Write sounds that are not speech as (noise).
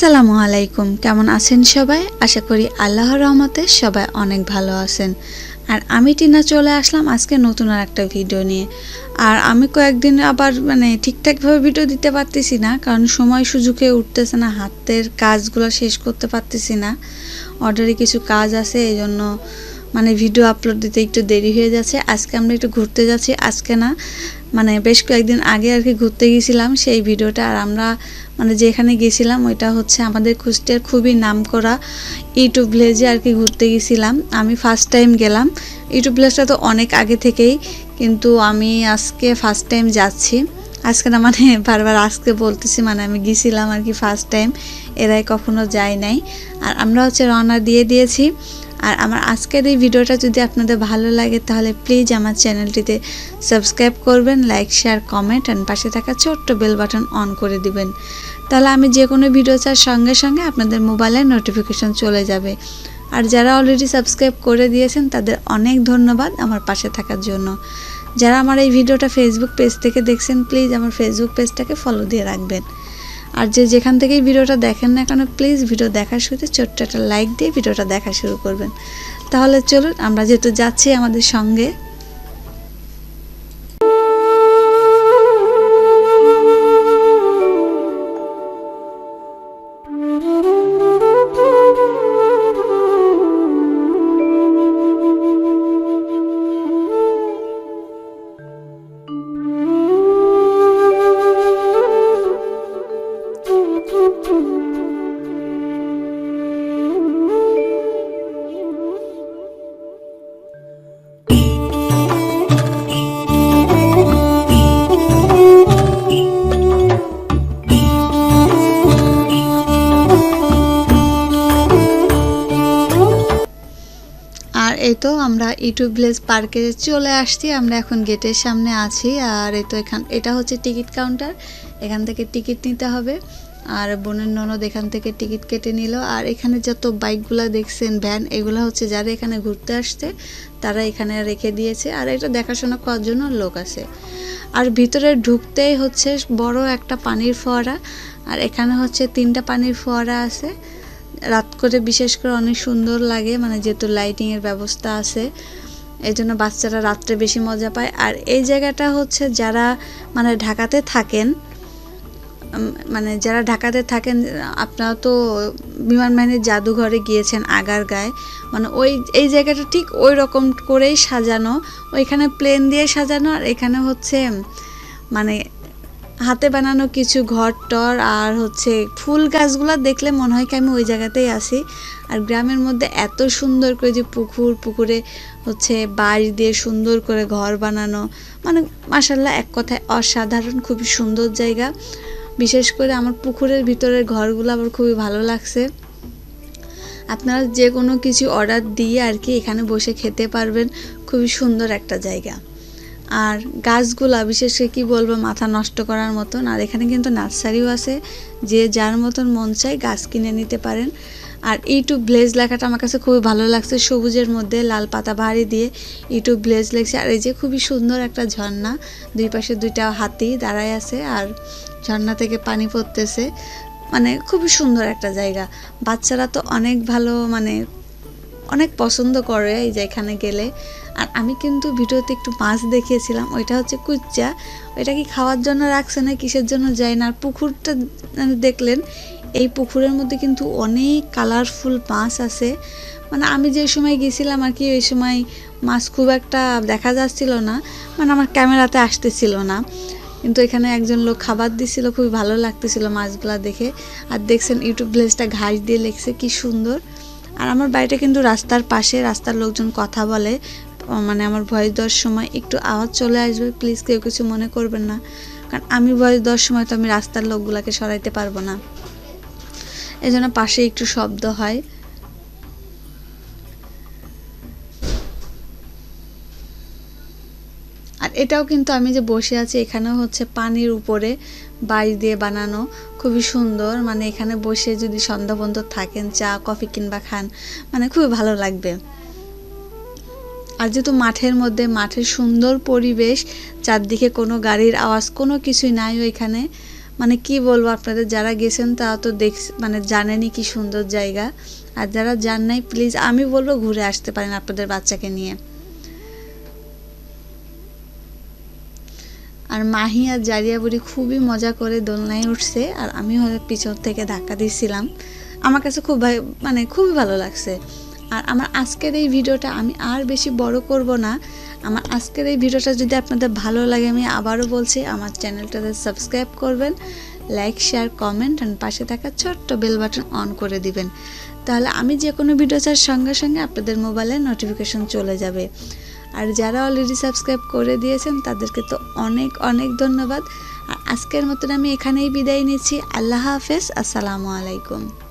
আসসালামু আলাইকুম। কেমন আছেন সবাই? আশা করি আল্লাহর রহমতে সবাই অনেক ভালো আছেন। আর আমি টিনা চলে আসলাম আজকে নতুন আর একটা ভিডিও নিয়ে। আর আমি কয়েকদিন আবার মানে ঠিকঠাকভাবে ভিডিও দিতে পারতেছি না, কারণ সময় সুযোগে উঠতেছে না, হাতের কাজগুলো শেষ করতে পারতেছি না। অর্ডারে কিছু কাজ আছে এই জন্য মানে ভিডিও আপলোড দিতে একটু দেরি হয়ে যাচ্ছে। আজকে আমরা একটু ঘুরতে যাচ্ছি, আজকে না মানে বেশ কয়েকদিন আগে আর কি ঘুরতে গেছিলাম সেই ভিডিওটা। আর আমরা মানে যেখানে গেছিলাম, ওইটা হচ্ছে আমাদের কুষ্টিয়ার খুবই নাম করা ইউটিউব ভিলেজে আর কি ঘুরতে গেছিলাম। আমি ফার্স্ট টাইম গেলাম। ইউটিউব ভিলেজটা তো অনেক আগে থেকেই, কিন্তু আমি আজকে ফার্স্ট টাইম যাচ্ছি। আজকে না মানে (laughs) বারবার আজকে বলতেছি মানে আমি গেছিলাম আর কি ফার্স্ট টাইম এরাই কখনো যায় নাই। আর আমরা হচ্ছে রওনা দিয়ে দিয়েছি। আর আমার আজকের এই ভিডিওটা যদি আপনাদের ভালো লাগে, তাহলে প্লিজ আমার চ্যানেলটিতে সাবস্ক্রাইব করবেন লাইক শেয়ার কমেন্ট অ্যান্ড পাশে থাকা ছোট্ট বেল বাটন অন করে দিবেন। তাহলে আমি যে কোনো ভিডিও চার সঙ্গে সঙ্গে আপনাদের মোবাইলে নোটিফিকেশন চলে যাবে। আর যারা অলরেডি সাবস্ক্রাইব করে দিয়েছেন, তাদের অনেক ধন্যবাদ আমার পাশে থাকার জন্য। যারা আমার এই ভিডিওটা ফেসবুক পেজ থেকে দেখছেন প্লিজ আমার ফেসবুক পেজটাকে ফলো দিয়ে রাখবেন। আর যে যেখান থেকেই ভিডিওটা দেখেন না কেন প্লিজ ভিডিও দেখার শুরুতে ছোট্ট একটা লাইক দিয়ে ভিডিওটা দেখা শুরু করবেন। তাহলে চলুন, আমরা যেহেতু যাচ্ছি আমাদের সঙ্গে এই তো আমরা ইউটিউব ভিলেজ পার্কে চলে আসছি, আমরা এখন গেটের সামনে আছি, আর এই তো এখান, এটা হচ্ছে টিকিট কাউন্টার এখান থেকে টিকিট নিতে হবে, আর বোনের ননদ এখান থেকে টিকিট কেটে নিল, আর এখানে যত বাইকগুলো দেখছেন ভ্যান এগুলো হচ্ছে যারা এখানে ঘুরতে আসছে, তারা এখানে রেখে দিয়েছে, আর এটা দেখাশোনা করার জন্য লোক আছে। আর ভিতরে ঢুকতেই হচ্ছে বড় একটা পানির ফোয়ারা, আর এখানে হচ্ছে তিনটা পানির ফোয়ারা আছে রাত করে বিশেষ করে অনেক সুন্দর লাগে মানে যেহেতু লাইটিংয়ের ব্যবস্থা আছে এই জন্য বাচ্চারা রাত্রে বেশি মজা পায়। আর এই জায়গাটা হচ্ছে যারা মানে ঢাকাতে থাকেন মানে যারা ঢাকাতে থাকেন, আপনারা তো বিমান বাহিনীর জাদুঘরে গিয়েছেন আগার গায়ে মানে ওই, এই জায়গাটা ঠিক ওই রকম করেই সাজানো, ওইখানে প্লেন দিয়ে সাজানো, আর এখানে হচ্ছে মানে হাতে বানানো কিছু ঘর, টর আর হচ্ছে ফুল গাছগুলো দেখলে মনে হয় কি আমি ওই জায়গাতেই আসি আর গ্রামের মধ্যে এত সুন্দর করে যে পুকুর, পুকুরে হচ্ছে বাড়ি দিয়ে সুন্দর করে ঘর বানানো মানে মাসাল্লাহ এক কথায় অসাধারণ, খুবই সুন্দর জায়গা। বিশেষ করে আমার পুকুরের ভিতরের ঘরগুলো আমার খুবই ভালো লাগছে। আপনারা যে কোনো কিছু অর্ডার দিয়ে আর কি এখানে বসে খেতে পারবেন। খুবই সুন্দর একটা জায়গা। আর গাছগুলা, বিশেষ করে কী বলব, মাথা নষ্ট করার মতন। আর এখানে কিন্তু নার্সারিও আছে, যে যার মতন মন চাই গাছ কিনে নিতে পারেন। আর ইউটিউব ব্লেজ লেখাটা আমার কাছে খুবই ভালো লাগছে, সবুজের মধ্যে লাল পাতা ভারী দিয়ে ইউটিউব ব্লেজ লেখছে। আর এই যে খুবই সুন্দর একটা ঝর্ণা, দুই পাশে দুইটা হাতি দাঁড়ায় আছে, আর ঝর্ণা থেকে পানি পড়তেছে। মানে খুবই সুন্দর একটা জায়গা। বাচ্চারা তো অনেক ভালো মানে অনেক পছন্দ করে এই যে এখানে গেলে। আর আমি কিন্তু ভিডিওতে একটু মাছ দেখিয়েছিলাম, ওইটা হচ্ছে কুচ্চা ওইটা কি খাওয়ার জন্য রাখছে না কিসের জন্য যায় না? আর পুকুরটা মানে দেখলেন, এই পুকুরের মধ্যে কিন্তু অনেক কালারফুল মাছ আছে। মানে আমি যে সময় গেছিলাম আর কি, ওই সময় মাছ খুব একটা দেখা যাচ্ছিল না। মানে আমার ক্যামেরাতে আসতেছিল না। কিন্তু এখানে একজন লোক খাবার দিছিল, খুবই ভালো লাগতেছিল মাছগুলা দেখে। আর দেখছেন, ইউটিউব ভিলেজটা ঘাস দিয়ে লেখছে, কি সুন্দর। আর আমার বাড়িটা কিন্তু রাস্তার পাশে, রাস্তার লোকজন কথা বলে। মানে আমার ভয়েস দেওয়ার সময় একটু আওয়াজ চলে আসবে প্লিজ কেউ কিছু মনে করবেন না। কারণ আমি ভয়েস দেওয়ার সময় তো আমি রাস্তার লোকগুলোকে সরাইতে পারব না। এই জন্য পাশে একটু শব্দ হয়। এটাও কিন্তু আমি যে বসে আছি এখানেও হচ্ছে পানির উপরে বাড়ি দিয়ে বানানো খুবই সুন্দর। মানে এখানে বসে যদি সন্ধ্যা থাকেন, চা, কফি কিংবা খান মানে খুবই ভালো লাগবে। আর যেহেতু মাঠের মধ্যে, মাঠের সুন্দর পরিবেশ, চারদিকে কোনো গাড়ির আওয়াজ, কোনো কিছুই নাই ওইখানে। মানে কি বলব আপনাদের, যারা গেছেন তারা তো দেখ মানে জানেনই কি সুন্দর জায়গা। আর যারা যান নাই প্লিজ আমি বলব ঘুরে আসতে পারেন আপনাদের বাচ্চাকে নিয়ে। আর মাহি আর জারিয়া বুড়ি খুবই মজা করে দোলনায় উঠছে, আর আমি পিছন থেকে ধাক্কা দিয়েছিলাম আমার কাছে খুব মানে খুবই ভালো লাগছে। আর আমার আজকের এই ভিডিওটা আমি আর বেশি বড় করব না। আমার আজকের এই ভিডিওটা যদি আপনাদের ভালো লাগে, আমি আবারও বলছি, আমার চ্যানেলটাতে সাবস্ক্রাইব করবেন, লাইক, শেয়ার, কমেন্ট অ্যান্ড পাশে থাকা ছোট্ট বেল বাটন অন করে দিবেন। তাহলে আমি যে কোনো ভিডিও ছাড়ার সঙ্গে সঙ্গে আপনাদের মোবাইলে নোটিফিকেশন চলে যাবে। আর যারা অলরেডি সাবস্ক্রাইব করে দিয়েছেন, তাদেরকে তো অনেক অনেক ধন্যবাদ। আর আজকের মতন আমি এখানেই বিদায় নিচ্ছি। আল্লাহ হাফেজ। আসসালামু আলাইকুম।